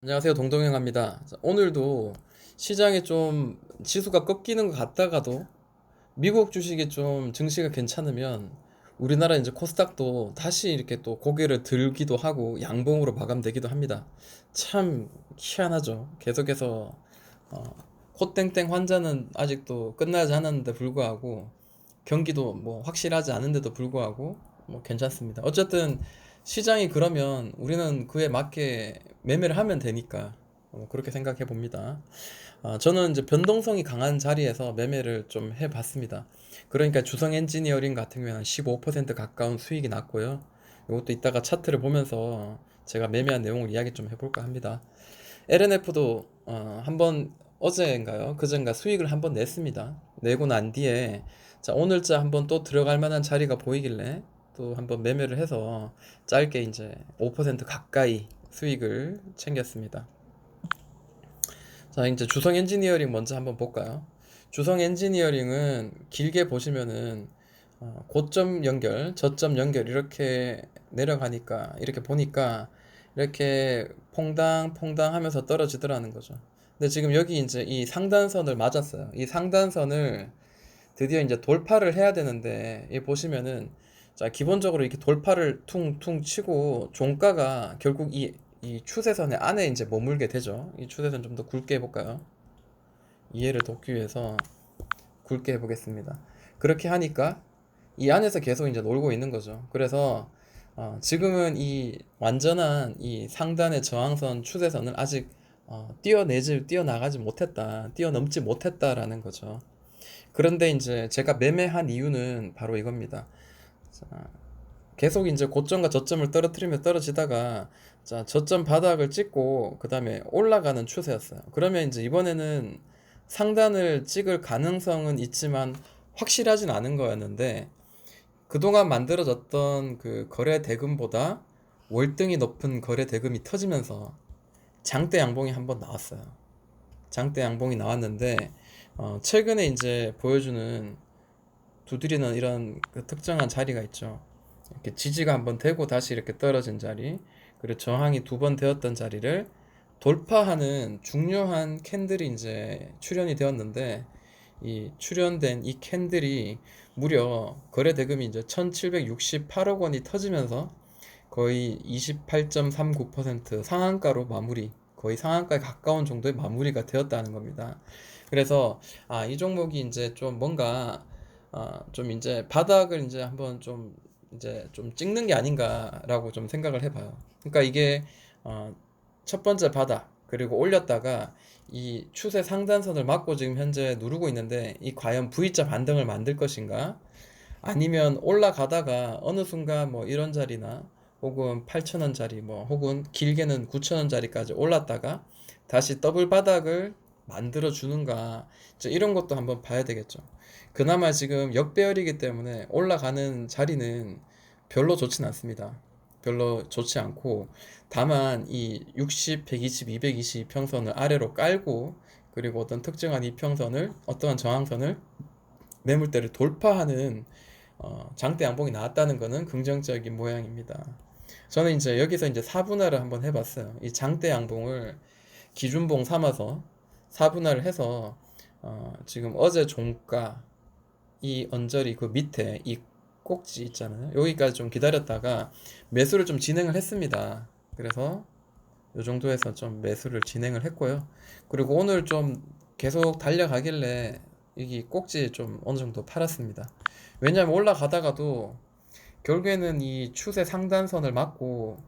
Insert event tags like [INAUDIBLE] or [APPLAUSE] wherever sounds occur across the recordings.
안녕하세요. 동동영합니다. 자, 오늘도 시장이 좀 지수가 꺾이는 것 같다가도 미국 주식이 좀 증시가 괜찮으면 우리나라 이제 코스닥도 다시 이렇게 또 고개를 들기도 하고 양봉으로 마감되기도 합니다. 참 희한하죠. 계속해서 어, 콧땡땡 환자는 아직도 끝나지 않았는데 불구하고 경기도 뭐 확실하지 않은데도 불구하고 뭐 괜찮습니다. 어쨌든 시장이 그러면 우리는 그에 맞게 매매를 하면 되니까 어, 그렇게 생각해 봅니다. 아, 저는 이제 변동성이 강한 자리에서 매매를 좀 해봤습니다. 그러니까 주성 엔지니어링 같은 경우에는 15% 가까운 수익이 났고요. 이것도 이따가 차트를 보면서 제가 매매한 내용을 이야기 좀 해볼까 합니다. LNF도 어, 한번 어제인가요? 그젠가 수익을 한번 냈습니다. 내고 난 뒤에 자, 오늘자 한번 또 들어갈 만한 자리가 보이길래 또 한번 매매를 해서 짧게 이제 5% 가까이 수익을 챙겼습니다. 자, 이제 주성 엔지니어링 먼저 한번 볼까요? 주성 엔지니어링은 길게 보시면은 어, 고점 연결, 저점 연결 이렇게 내려가니까 이렇게 보니까 이렇게 퐁당 퐁당 하면서 떨어지더라는 거죠. 근데 지금 여기 이제 이 상단선을 맞았어요. 이 상단선을 드디어 이제 돌파를 해야 되는데 이 보시면은 자 기본적으로 이렇게 돌파를 퉁퉁 치고 종가가 결국 이, 이 추세선의 안에 이제 머물게 되죠. 이 추세선 좀 더 굵게 해볼까요? 이해를 돕기 위해서 굵게 해보겠습니다. 그렇게 하니까 이 안에서 계속 이제 놀고 있는 거죠. 그래서 어, 지금은 이 완전한 이 상단의 저항선 추세선을 아직 어, 뛰어내지 뛰어나가지 못했다, 뛰어넘지 못했다라는 거죠. 그런데 이제 제가 매매한 이유는 바로 이겁니다. 자, 계속 이제 고점과 저점을 떨어뜨리며 떨어지다가 자, 저점 바닥을 찍고 그다음에 올라가는 추세였어요. 그러면 이제 이번에는 상단을 찍을 가능성은 있지만 확실하진 않은 거였는데 그동안 만들어졌던 그 거래 대금보다 월등히 높은 거래 대금이 터지면서 장대 양봉이 한번 나왔어요. 장대 양봉이 나왔는데 어, 최근에 이제 보여주는 두드리는 이런 그 특정한 자리가 있죠. 이렇게 지지가 한번 되고 다시 이렇게 떨어진 자리, 그리고 저항이 두 번 되었던 자리를 돌파하는 중요한 캔들이 이제 출현이 되었는데 이 출현된 이 캔들이 무려 거래 대금이 이제 1768억 원이 터지면서 거의 28.39% 상한가로 마무리, 거의 상한가에 가까운 정도의 마무리가 되었다는 겁니다. 그래서 아, 이 종목이 이제 좀 뭔가 아, 좀 이제 바닥을 이제 한번 좀 이제 좀 찍는 게 아닌가라고 좀 생각을 해봐요. 그러니까 이게 어, 첫 번째 바닥 그리고 올렸다가 이 추세 상단선을 막고 지금 현재 누르고 있는데 이 과연 V자 반등을 만들 것인가? 아니면 올라가다가 어느 순간 뭐 이런 자리나 혹은 8천원짜리 뭐 혹은 길게는 9천원짜리까지 올랐다가 다시 더블 바닥을 만들어 주는가 이런 것도 한번 봐야 되겠죠. 그나마 지금 역배열이기 때문에 올라가는 자리는 별로 좋진 않습니다. 별로 좋지 않고 다만 이 60, 120, 220 평선을 아래로 깔고 그리고 어떤 특정한 이평선을 어떠한 저항선을 매물대를 돌파하는 어, 장대 양봉이 나왔다는 것은 긍정적인 모양입니다. 저는 이제 여기서 이제 4분할을 한번 해봤어요. 이 장대 양봉을 기준봉 삼아서 4분할을 해서 어, 지금 어제 종가 이 언저리 그 밑에 이 꼭지 있잖아요. 여기까지 좀 기다렸다가 매수를 좀 진행을 했습니다. 그래서 이 정도에서 좀 매수를 진행을 했고요. 그리고 오늘 좀 계속 달려가길래 여기 꼭지 좀 어느 정도 팔았습니다. 왜냐하면 올라가다가도 결국에는 이 추세 상단선을 맞고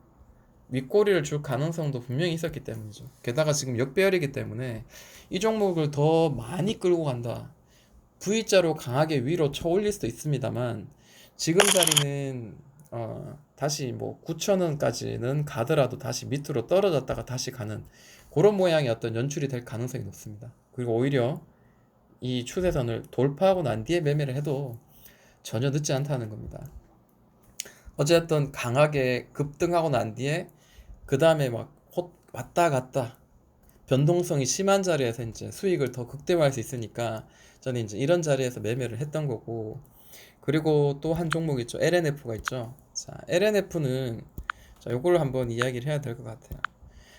윗꼬리를 줄 가능성도 분명히 있었기 때문이죠. 게다가 지금 역배열이기 때문에 이 종목을 더 많이 끌고 간다. V자로 강하게 위로 쳐 올릴 수도 있습니다만 지금 자리는 어, 다시 뭐 9천원까지는 가더라도 다시 밑으로 떨어졌다가 다시 가는 그런 모양의 어떤 연출이 될 가능성이 높습니다. 그리고 오히려 이 추세선을 돌파하고 난 뒤에 매매를 해도 전혀 늦지 않다는 겁니다. 어쨌든 강하게 급등하고 난 뒤에 그 다음에 막 왔다 갔다 변동성이 심한 자리에서 이제 수익을 더 극대화할 수 있으니까 저는 이제 이런 자리에서 매매를 했던 거고 그리고 또 한 종목 있죠 LNF가 있죠 자 LNF는 자 요걸 한번 이야기를 해야 될 것 같아요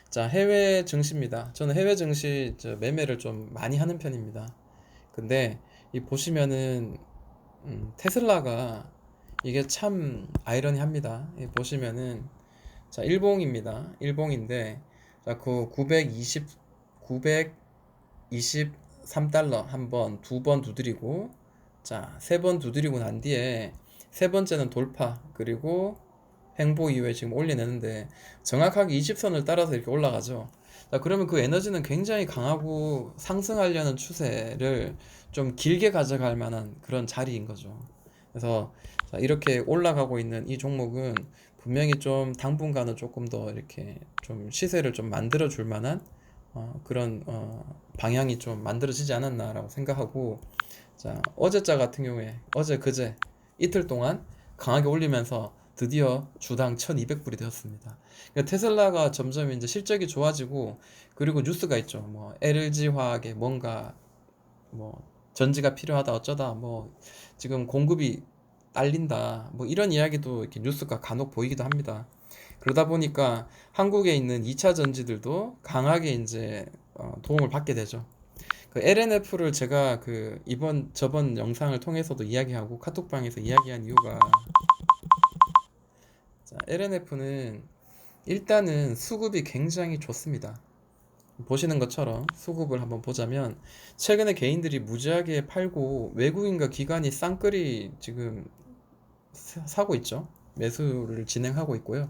자, 해외 증시입니다. 저는 해외 증시 저 매매를 좀 많이 하는 편입니다. 근데 이 보시면은 음, 테슬라가 이게 참 아이러니합니다. 이 보시면은 자, 일봉입니다. 일봉인데 자, 그 920, 923달러 한 번, 두 번 두드리고 자, 세 번 두드리고 난 뒤에 세 번째는 돌파 그리고 횡보 이후에 지금 올려내는데 정확하게 20선을 따라서 이렇게 올라가죠. 자, 그러면 그 에너지는 굉장히 강하고 상승하려는 추세를 좀 길게 가져갈 만한 그런 자리인 거죠. 그래서 자, 이렇게 올라가고 있는 이 종목은 분명히 좀 당분간은 조금 더 이렇게 좀 시세를 좀 만들어 줄 만한 어, 그런 어, 방향이 좀 만들어지지 않았나라고 생각하고 자, 어제자 같은 경우에 어제 그제 이틀 동안 강하게 올리면서 드디어 주당 1200불이 되었습니다. 그러니까 테슬라가 점점 이제 실적이 좋아지고 그리고 뉴스가 있죠. 뭐 LG 화학에 뭔가 뭐 전지가 필요하다 어쩌다 뭐 지금 공급이 딸린다 뭐 이런 이야기도 이렇게 뉴스가 간혹 보이기도 합니다. 그러다 보니까 한국에 있는 2차 전지들도 강하게 이제 어, 도움을 받게 되죠. 그 LNF를 제가 그 이번 저번 영상을 통해서도 이야기하고 카톡방에서 이야기한 이유가 자, LNF는 일단은 수급이 굉장히 좋습니다. 보시는 것처럼 수급을 한번 보자면 최근에 개인들이 무지하게 팔고 외국인과 기관이 쌍끌이 지금 사- 사고 있죠. 매수를 진행하고 있고요.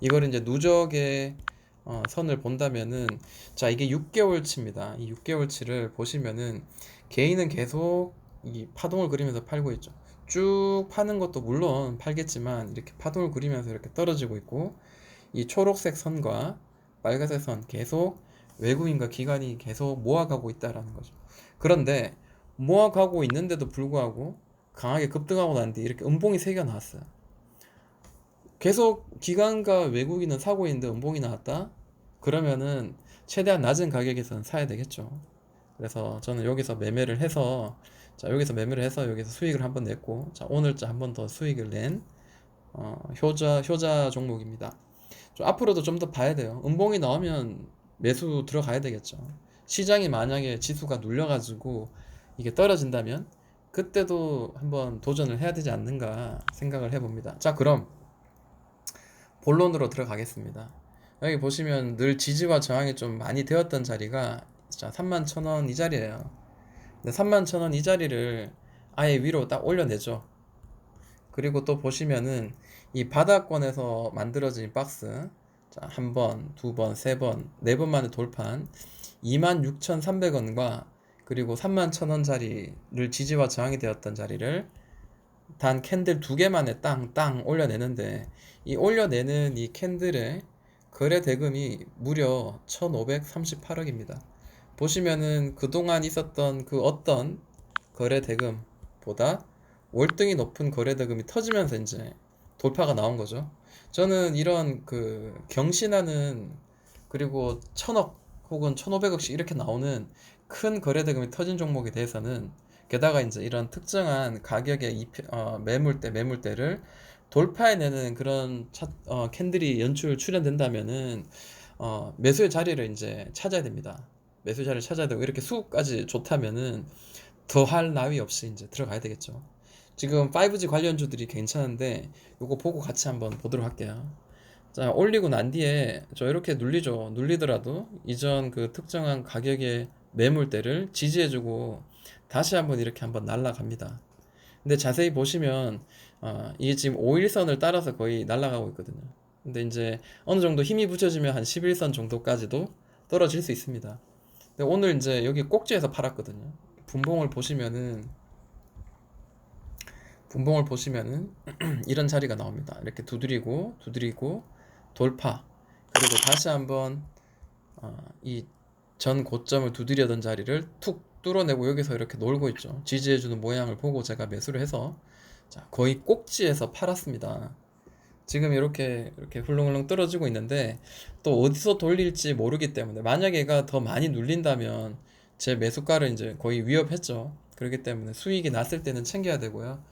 이걸 이제 누적의 어, 선을 본다면은 자 이게 6개월치입니다. 이 6개월치를 보시면은 개인은 계속 이 파동을 그리면서 팔고 있죠. 쭉 파는 것도 물론 팔겠지만 이렇게 파동을 그리면서 이렇게 떨어지고 있고 이 초록색 선과 빨간색 선 계속 외국인과 기관이 계속 모아가고 있다라는 거죠. 그런데 모아가고 있는데도 불구하고 강하게 급등하고 난 뒤 이렇게 음봉이 세 개가 나왔어요. 계속 기관과 외국인은 사고 있는데 음봉이 나왔다? 그러면은 최대한 낮은 가격에서는 사야 되겠죠. 그래서 저는 여기서 매매를 해서 자 여기서 매매를 해서 여기서 수익을 한번 냈고 자 오늘자 한번 더 수익을 낸 어, 효자 효자 종목입니다. 좀 앞으로도 좀 더 봐야 돼요. 음봉이 나오면 매수 들어가야 되겠죠. 시장이 만약에 지수가 눌려가지고 이게 떨어진다면 그때도 한번 도전을 해야 되지 않는가 생각을 해봅니다. 자, 그럼 본론으로 들어가겠습니다. 여기 보시면 늘 지지와 저항이 좀 많이 되었던 자리가 자, 3만 1,000원 이 자리예요. 근데 3만 1,000원 이 자리를 아예 위로 딱 올려내죠. 그리고 또 보시면은 이 바닥권에서 만들어진 박스 자, 한 번, 두 번, 세 번, 네 번 만에 돌파한 26,300원과 그리고 31,000원짜리를 지지와 저항이 되었던 자리를 단 캔들 두 개만에 땅땅 올려내는데 이 올려내는 이 캔들의 거래 대금이 무려 1,538억입니다. 보시면은 그동안 있었던 그 어떤 거래 대금보다 월등히 높은 거래 대금이 터지면서 이제 돌파가 나온 거죠. 저는 이런 그 경신하는 그리고 천억 혹은 천오백억씩 이렇게 나오는 큰 거래 대금이 터진 종목에 대해서는 게다가 이제 이런 특정한 가격의 어, 매물대 매물대를 돌파해내는 그런 차, 어, 캔들이 연출 출현된다면은 어, 매수의 자리를 이제 찾아야 됩니다. 매수 자리를 찾아야 되고 이렇게 수급까지 좋다면은 더할 나위 없이 이제 들어가야 되겠죠. 지금 5G 관련주들이 괜찮은데 요거 보고 같이 한번 보도록 할게요. 자, 올리고 난 뒤에 저 이렇게 눌리죠. 눌리더라도 이전 그 특정한 가격의 매물대를 지지해주고 다시 한번 이렇게 한번 날아갑니다. 근데 자세히 보시면 어, 이게 지금 5일선을 따라서 거의 날아가고 있거든요. 근데 이제 어느 정도 힘이 붙여지면 한 11선 정도까지도 떨어질 수 있습니다. 근데 오늘 이제 여기 꼭지에서 팔았거든요. 분봉을 보시면은 분봉을 보시면은 [CLEARS THROAT] 이런 자리가 나옵니다. 이렇게 두드리고 두드리고 돌파 그리고 다시 한번 어, 이전 고점을 두드려던 자리를 툭 뚫어내고 여기서 이렇게 놀고 있죠. 지지해주는 모양을 보고 제가 매수를 해서 자, 거의 꼭지에서 팔았습니다. 지금 이렇게 이렇게 훌렁훌렁 떨어지고 있는데 또 어디서 돌릴지 모르기 때문에 만약에 얘가 더 많이 눌린다면 제 매수가를 이제 거의 위협했죠. 그렇기 때문에 수익이 났을 때는 챙겨야 되고요.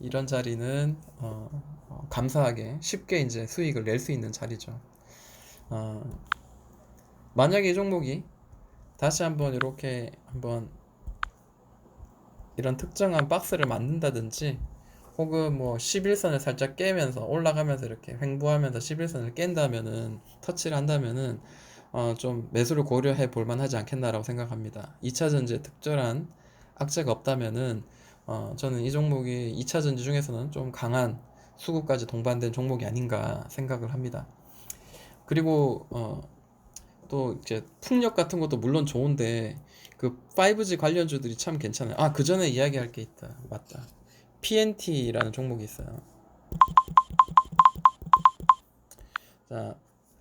이런 자리는 어, 어, 감사하게 쉽게 이제 수익을 낼 수 있는 자리죠. 어, 만약에 이 종목이 다시 한번 이렇게 한번 이런 특정한 박스를 만든다든지 혹은 뭐 11선을 살짝 깨면서 올라가면서 이렇게 횡보하면서 11선을 깬다면은 터치를 한다면은 어 좀 매수를 고려해 볼 만하지 않겠나라고 생각합니다. 2차 전지에 특별한 악재가 없다면은 어 저는 이 종목이 2차 전지 중에서는 좀 강한 수급까지 동반된 종목이 아닌가 생각을 합니다. 그리고 어 또 이제 풍력 같은 것도 물론 좋은데 그 5G 관련주들이 참 괜찮아요. 아, 그 전에 이야기할 게 있다. 맞다. PNT라는 종목이 있어요. 자,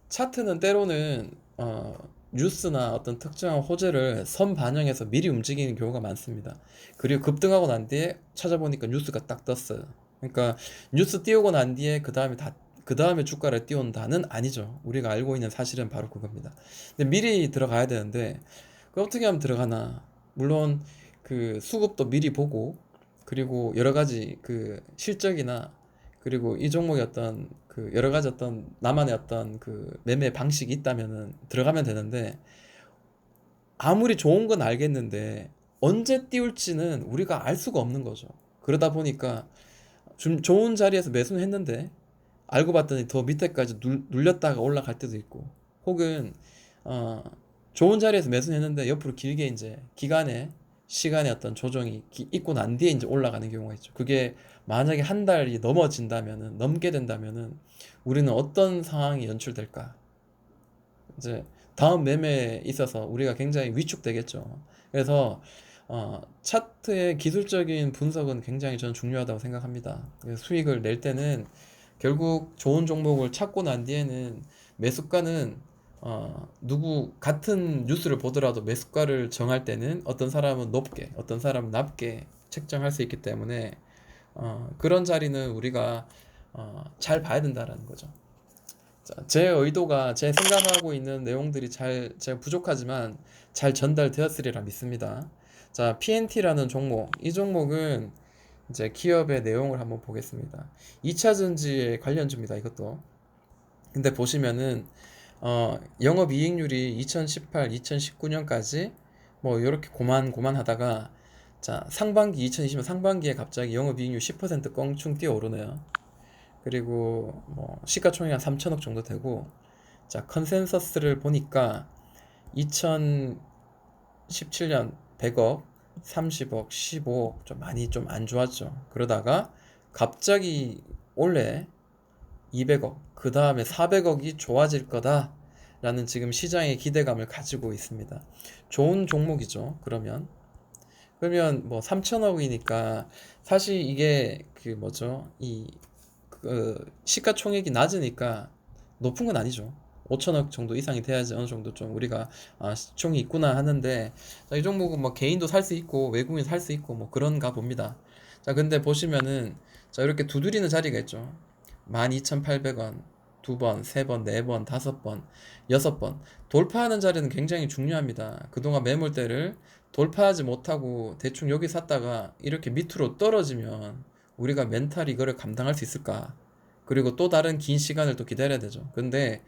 차트는 때로는 어, 뉴스나 어떤 특정한 호재를 선 반영해서 미리 움직이는 경우가 많습니다. 그리고 급등하고 난 뒤에 찾아보니까 뉴스가 딱 떴어요. 그러니까 뉴스 띄우고 난 뒤에 그 다음에 다, 그 다음에 주가를 띄운다는 아니죠. 우리가 알고 있는 사실은 바로 그겁니다. 근데 미리 들어가야 되는데, 그 어떻게 하면 들어가나? 물론 그 수급도 미리 보고, 그리고 여러 가지 그 실적이나 그리고 이 종목의 어떤 그 여러 가지 어떤 나만의 어떤 그 매매 방식이 있다면은 들어가면 되는데 아무리 좋은 건 알겠는데 언제 띄울지는 우리가 알 수가 없는 거죠. 그러다 보니까 좀 좋은 자리에서 매수는 했는데 알고 봤더니 더 밑에까지 눌, 눌렸다가 올라갈 때도 있고 혹은 어 좋은 자리에서 매수는 했는데 옆으로 길게 이제 기간에 시간의 어떤 조정이 기- 있고 난 뒤에 이제 올라가는 경우가 있죠. 그게 만약에 한 달이 넘어진다면은 넘게 된다면은 우리는 어떤 상황이 연출될까? 이제 다음 매매에 있어서 우리가 굉장히 위축되겠죠. 그래서 어, 차트의 기술적인 분석은 굉장히 저는 중요하다고 생각합니다. 수익을 낼 때는 결국 좋은 종목을 찾고 난 뒤에는 매수가는 어, 누구 같은 뉴스를 보더라도 매수가를 정할 때는 어떤 사람은 높게, 어떤 사람은 낮게 책정할 수 있기 때문에 어, 그런 자리는 우리가 어, 잘 봐야 된다라는 거죠. 자, 제 의도가 제 생각하고 있는 내용들이 잘 제가 부족하지만 잘 전달되었으리라 믿습니다. 자, PNT라는 종목. 이 종목은 이제 기업의 내용을 한번 보겠습니다. 2차 전지에 관련주입니다. 이것도. 근데 보시면은 어, 영업 이익률이 2018, 2019년까지 뭐 이렇게 고만 고만 하다가 자, 상반기 2020년 상반기에 갑자기 영업 이익률 10% 껑충 뛰어 오르네요. 그리고 뭐 시가총액 한 3천억 정도 되고 자, 컨센서스를 보니까 2017년 100억, 30억, 15억 좀 많이 좀 안 좋았죠. 그러다가 갑자기 올해 200억, 그 다음에 400억이 좋아질 거다 라는 지금 시장의 기대감을 가지고 있습니다. 좋은 종목이죠. 그러면 그러면 뭐 3천억이니까 사실 이게 그 뭐죠? 이 그 시가총액이 낮으니까 높은 건 아니죠. 5천억 정도 이상이 돼야지 어느 정도 좀 우리가 아, 시총이 있구나 하는데 자, 이 종목은 뭐 개인도 살 수 있고 외국인 살 수 있고 뭐 그런가 봅니다. 자, 근데 보시면은 자, 이렇게 두드리는 자리가 있죠. 12,800원 두 번, 세 번, 네 번, 다섯 번, 여섯 번 돌파하는 자리는 굉장히 중요합니다. 그동안 매물대를 돌파하지 못하고 대충 여기 샀다가 이렇게 밑으로 떨어지면 우리가 멘탈이 이거를 감당할 수 있을까? 그리고 또 다른 긴 시간을 또 기다려야 되죠. 근데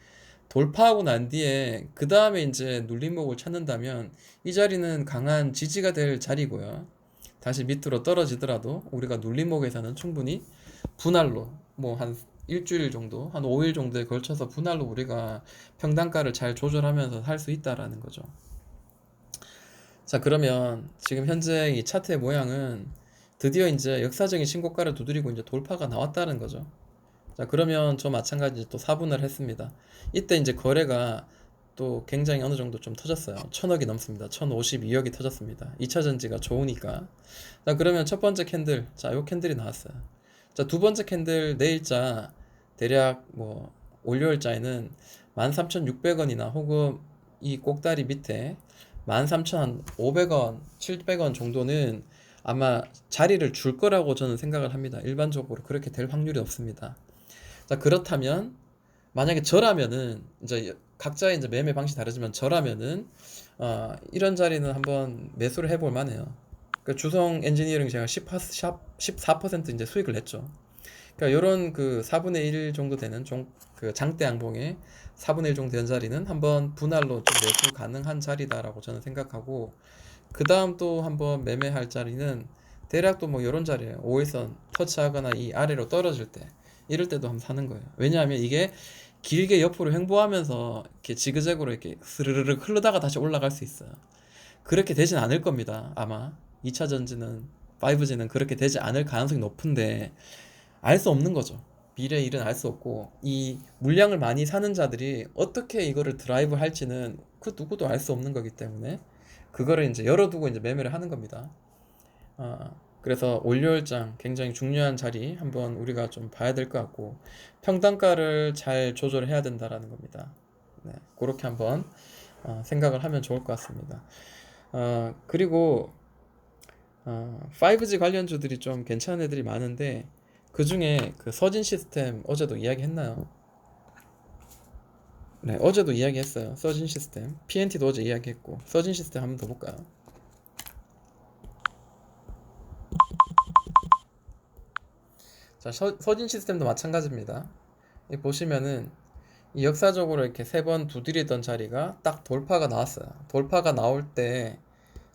돌파하고 난 뒤에 그 다음에 이제 눌림목을 찾는다면 이 자리는 강한 지지가 될 자리고요. 다시 밑으로 떨어지더라도 우리가 눌림목에서는 충분히 분할로 뭐 한 일주일 정도, 한 5일 정도에 걸쳐서 분할로 우리가 평단가를 잘 조절하면서 살 수 있다라는 거죠. 자, 그러면 지금 현재 이 차트의 모양은 드디어 이제 역사적인 신고가를 두드리고 이제 돌파가 나왔다는 거죠. 자, 그러면 저 마찬가지 또 4분할 했습니다. 이때 이제 거래가 또 굉장히 어느 정도 좀 터졌어요. 천억이 넘습니다. 1052억이 터졌습니다. 2차 전지가 좋으니까. 자, 그러면 첫 번째 캔들. 자, 요 캔들이 나왔어요. 자, 두 번째 캔들 내일자 대략 뭐 월요일자에는 13,600원이나 혹은 이 꼭다리 밑에 13,500원, 700원 정도는 아마 자리를 줄 거라고 저는 생각을 합니다. 일반적으로 그렇게 될 확률이 없습니다. 자, 그렇다면 만약에 저라면은 이제 각자의 이제 매매 방식이 다르지만 저라면은 어, 이런 자리는 한번 매수를 해볼 만해요. 그 주성 엔지니어링 제가 10, 14% 이제 수익을 냈죠. 그러니까 요런 그 4분의 1 정도 되는 종, 그 장대 양봉의 4분의 1 정도 되는 자리는 한번 분할로 좀 매수 가능한 자리다라고 저는 생각하고 그 다음 또 한번 매매할 자리는 대략 또뭐 요런 자리예요. 5일선 터치하거나 이 아래로 떨어질 때 이럴 때도 한번 사는 거예요. 왜냐하면 이게 길게 옆으로 횡보하면서 이렇게 지그재그로 이렇게 스르르르 흐르다가 다시 올라갈 수 있어요. 그렇게 되진 않을 겁니다. 아마 2차 전지는 5G는 그렇게 되지 않을 가능성이 높은데 알 수 없는 거죠. 미래의 일은 알 수 없고 이 물량을 많이 사는 자들이 어떻게 이거를 드라이브 할지는 그 누구도 알 수 없는 거기 때문에 그거를 이제 열어두고 이제 매매를 하는 겁니다. 아, 그래서 올려일장 굉장히 중요한 자리 한번 우리가 좀 봐야 될 것 같고 평단가를 잘 조절해야 된다라는 겁니다. 네, 그렇게 한번 어, 생각을 하면 좋을 것 같습니다. 어, 그리고 어, 5G 관련주들이 좀 괜찮은 애들이 많은데 그 중에 그 서진 시스템 어제도 이야기했나요? 네, 어제도 이야기했어요. 서진 시스템. PNT도 어제 이야기했고 서진 시스템 한번 더 볼까요? 자, 서, 서진 시스템도 마찬가지입니다. 이 보시면은 이 역사적으로 이렇게 세 번 두드리던 자리가 딱 돌파가 나왔어요. 돌파가 나올 때,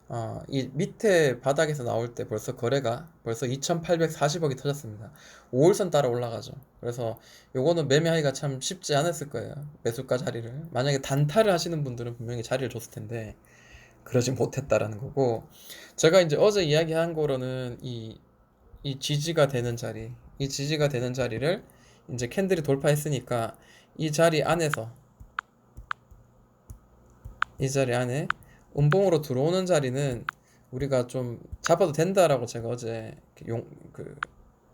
어, 이 밑에 바닥에서 나올 때 벌써 거래가 벌써 2,840억이 터졌습니다. 5월선 따라 올라가죠. 그래서 요거는 매매하기가 참 쉽지 않았을 거예요. 매수가 자리를. 만약에 단타를 하시는 분들은 분명히 자리를 줬을 텐데, 그러지 못했다라는 거고, 제가 이제 어제 이야기한 거로는 이, 이 지지가 되는 자리, 이 지지가 되는 자리를 이제 캔들이 돌파했으니까 이 자리 안에서 이 자리 안에 음봉으로 들어오는 자리는 우리가 좀 잡아도 된다라고 제가 어제 용, 그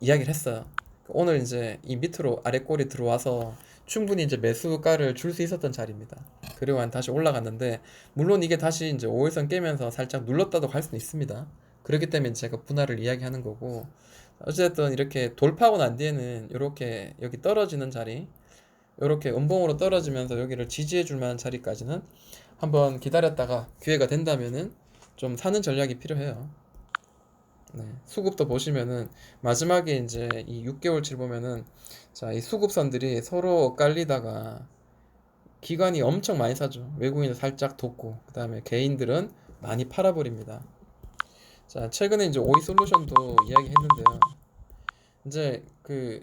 이야기를 했어요. 오늘 이제 이 밑으로 아래 꼬리 들어와서 충분히 이제 매수가를 줄 수 있었던 자리입니다. 그리고 한 다시 올라갔는데 물론 이게 다시 이제 5일선 깨면서 살짝 눌렀다도 갈 수는 있습니다. 그렇기 때문에 제가 분할을 이야기하는 거고 어쨌든 이렇게 돌파하고 난 뒤에는 이렇게 여기 떨어지는 자리 이렇게 음봉으로 떨어지면서 여기를 지지해 줄 만한 자리까지는 한번 기다렸다가 기회가 된다면은 좀 사는 전략이 필요해요. 네, 수급도 보시면은 마지막에 이제 이 6개월치 보면은 자, 이 수급선들이 서로 엇갈리다가 기관이 엄청 많이 사죠. 외국인은 살짝 돋고 그다음에 개인들은 많이 팔아버립니다. 자, 최근에 이제 오이 솔루션도 이야기했는데요. 이제 그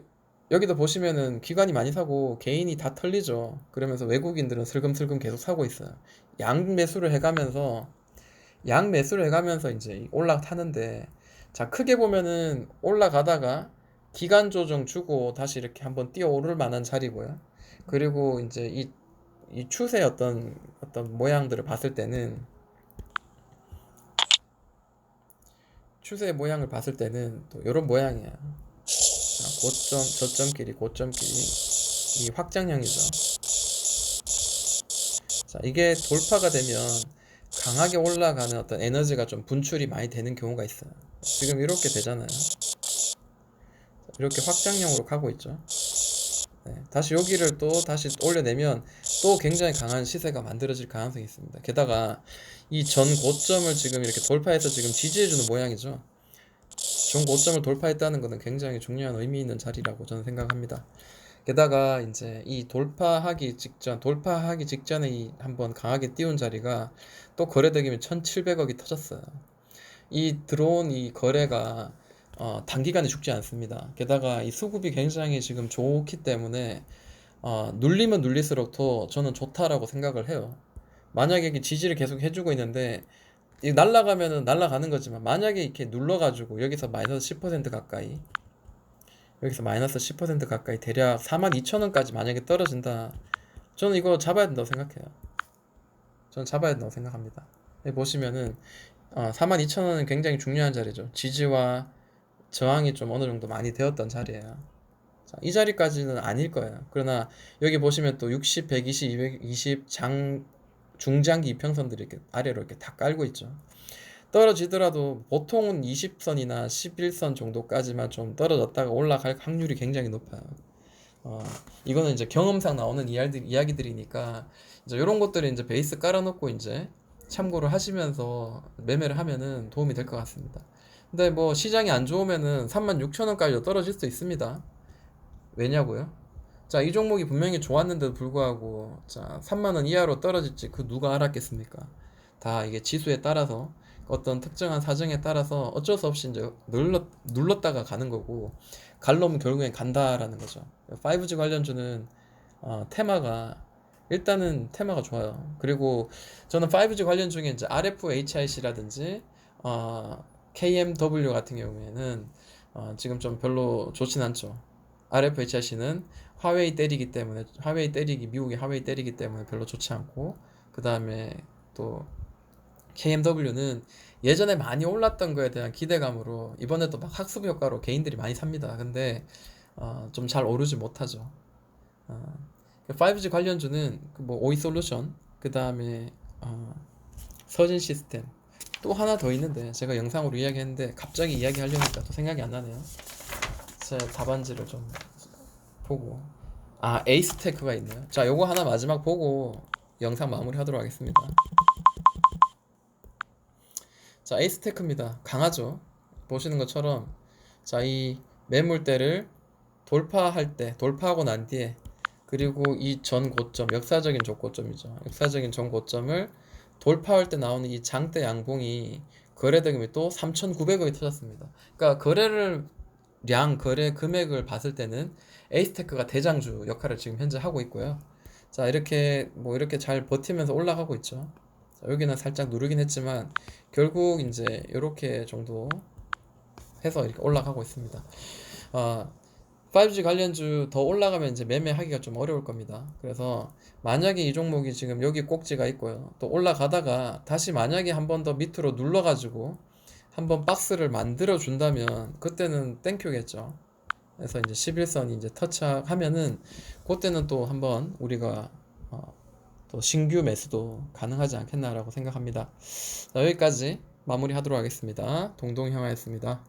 여기도 보시면은 기관이 많이 사고 개인이 다 털리죠. 그러면서 외국인들은 슬금슬금 계속 사고 있어요. 양 매수를 해가면서 양 매수를 해가면서 이제 올라타는데 자 크게 보면은 올라가다가 기간 조정 주고 다시 이렇게 한번 뛰어 오를 만한 자리고요. 그리고 이제 이, 이 추세 어떤 어떤 모양들을 봤을 때는 추세 모양을 봤을 때는 또 이런 모양이야. 자, 고점, 저점끼리, 고점끼리 이 확장형이죠. 자, 이게 돌파가 되면 강하게 올라가는 어떤 에너지가 좀 분출이 많이 되는 경우가 있어요. 지금 이렇게 되잖아요. 이렇게 확장형으로 가고 있죠. 네, 다시 여기를 또 다시 올려내면 또 굉장히 강한 시세가 만들어질 가능성이 있습니다. 게다가 이 전 고점을 지금 이렇게 돌파해서 지금 지지해주는 모양이죠. 전 고점을 돌파했다는 것은 굉장히 중요한 의미 있는 자리라고 저는 생각합니다. 게다가 이제 이 돌파하기 직전, 돌파하기 직전에 이 한번 강하게 띄운 자리가 또 거래되기면 1,700억이 터졌어요. 이 들어온 이 거래가 어, 단기간에 죽지 않습니다. 게다가 이 수급이 굉장히 지금 좋기 때문에 어, 눌리면 눌릴수록 더 저는 좋다라고 생각을 해요. 만약에 이게 지지를 계속 해주고 있는데 이 날라가면은 날라가는 거지만 만약에 이렇게 눌러가지고 여기서 마이너스 10% 가까이 여기서 마이너스 10% 가까이 대략 42,000원까지 만약에 떨어진다. 저는 이거 잡아야 된다고 생각해요. 저는 잡아야 된다고 생각합니다. 여기 보시면은 어, 42,000원은 굉장히 중요한 자리죠. 지지와 저항이 좀 어느 정도 많이 되었던 자리예요. 자, 이 자리까지는 아닐 거예요. 그러나 여기 보시면 또 60, 120, 220장 중장기 이평선들이 이렇게 아래로 이렇게 다 깔고 있죠. 떨어지더라도 보통은 20선이나 11선 정도까지만 좀 떨어졌다가 올라갈 확률이 굉장히 높아요. 어, 이거는 이제 경험상 나오는 이야기들, 이야기들이니까 이제 이런 것들을 이제 베이스 깔아놓고 이제 참고를 하시면서 매매를 하면은 도움이 될 것 같습니다. 근데 뭐 시장이 안 좋으면은 36,000원까지도 떨어질 수도 있습니다. 왜냐고요? 자, 이 종목이 분명히 좋았는데도 불구하고 자, 3만 원 이하로 떨어질지 그 누가 알았겠습니까? 다 이게 지수에 따라서 어떤 특정한 사정에 따라서 어쩔 수 없이 이제 눌렀, 눌렀다가 가는 거고 갈로면 결국엔 간다라는 거죠. 5G 관련주는 어, 테마가 일단은 테마가 좋아요. 그리고 저는 5G 관련 중에 이제 RFHIC라든지 어, KMW 같은 경우에는 어, 지금 좀 별로 좋진 않죠. RFHIC는 화웨이 때리기 때문에 화웨이 때리기 미국의 화웨이 때리기 때문에 별로 좋지 않고 그 다음에 또 KMW는 예전에 많이 올랐던 거에 대한 기대감으로 이번에도 막 학습 효과로 개인들이 많이 삽니다. 근데 어, 좀 잘 오르지 못하죠. 어, 5G 관련주는 그뭐 오이 솔루션 그 다음에 어, 서진 시스템 또 하나 더 있는데 제가 영상으로 이야기했는데 갑자기 이야기하려니까 또 생각이 안 나네요. 제 답안지를 좀 보고 아 에이스 테크가 있네요. 자 요거 하나 마지막 보고 영상 마무리 하도록 하겠습니다. 자 에이스 테크입니다. 강하죠. 보시는 것처럼 자 이 매물대를 돌파할 때 돌파하고 난 뒤에 그리고 이 전 고점 역사적인 저고점이죠. 역사적인 전 고점을 돌파할 때 나오는 이 장대 양봉이 거래 대금이 또 3,900억이 터졌습니다. 그러니까 거래를 량 거래 금액을 봤을 때는 에이스테크가 대장주 역할을 지금 현재 하고 있고요. 자 이렇게 뭐 이렇게 잘 버티면서 올라가고 있죠. 자, 여기는 살짝 누르긴 했지만 결국 이제 이렇게 정도 해서 이렇게 올라가고 있습니다. 아 5G 관련주 더 올라가면 이제 매매하기가 좀 어려울 겁니다. 그래서 만약에 이 종목이 지금 여기 꼭지가 있고요. 또 올라가다가 다시 만약에 한 번 더 밑으로 눌러가지고 한번 박스를 만들어 준다면 그때는 땡큐겠죠. 그래서 이제 11선이 이제 터치하면은 그때는 또 한번 우리가 어, 또 신규 매수도 가능하지 않겠나라고 생각합니다. 자, 여기까지 마무리하도록 하겠습니다. 동동형아였습니다.